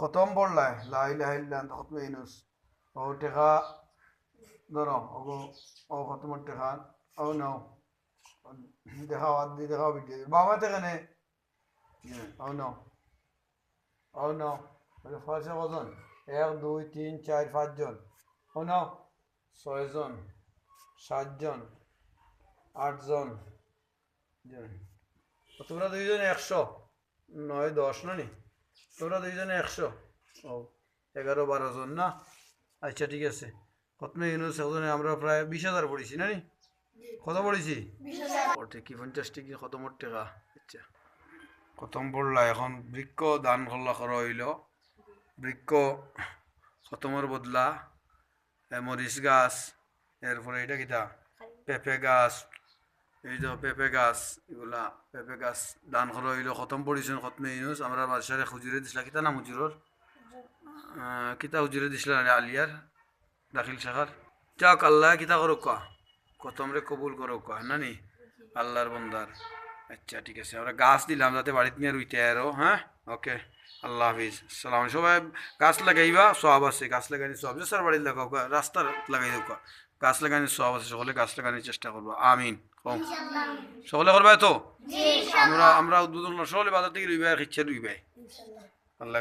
খতম পড়লাই লাই লাই খতম ইনুস ও টেকা ধরো ওগো ও খতমের টেকা ও নাও দেখাও আর দিয়ে দেখাও ভিডিও বাবা থেকে নে ও নাও ও নাও ফার্স্টে কজন এক দুই তিন চার পাঁচজন ও নাও ছয়জন সাতজন আটজন তোমরা দুইজনে একশো নয় দশ না নি তোমরা দুইজনে একশো। ও। এগারো বারো জন না? আচ্ছা ঠিক আছে। কতমে ইউনুস একজনে আমরা প্রায় বিশ হাজার পড়েছি না নি? কত পড়েছি? ও ঠিকই পঞ্চাশ টিকি কত মোট টাকা? আচ্ছা। প্রথম পড়লা এখন বৃক্ষ দান করলা করা হইল। বৃক্ষ খতমের বদলা মরিচ গাছ এরপরে এটা কিটা পেঁপে গাছ এই যে পেঁপে গাছ, এগুলা পেঁপে গাছ দান করা হইল, খতম পড়িছেন খতমে ইউনুস আমরা বাদশারে খুজুরে দিছিলা, কিতা নাম হুজুরর? কিতা হুজুরে দিছিলা আলিয়ার? দাখিল শাখার? যাক আল্লাহ কিতা করো কা খতমরে কবুল করো কা না নি? আল্লাহর বন্দার। আচ্ছা ঠিক আছে, আমরা গাছ দিলাম, যাতে বাড়িতে নিয়ে রুইতে আরও হ্যাঁ? ওকে, আল্লাহ হাফিজ। সালাম, সবাই গাছ লাগাইবা, সব আছে, গাছ লাগানি সব। যে স্যার বাড়ির লাগাও রাস্তার লাগাই দেবো গাছ লাগানি সব আছে সকলে গাছ লাগানোর চেষ্টা করব। আমিন। কম সকলে করবে তো? আমরা আমরা উদ্বোধন সকলে বাজার থেকে রুইবাই খিচ্ছে রুইবাই। আল্লাহ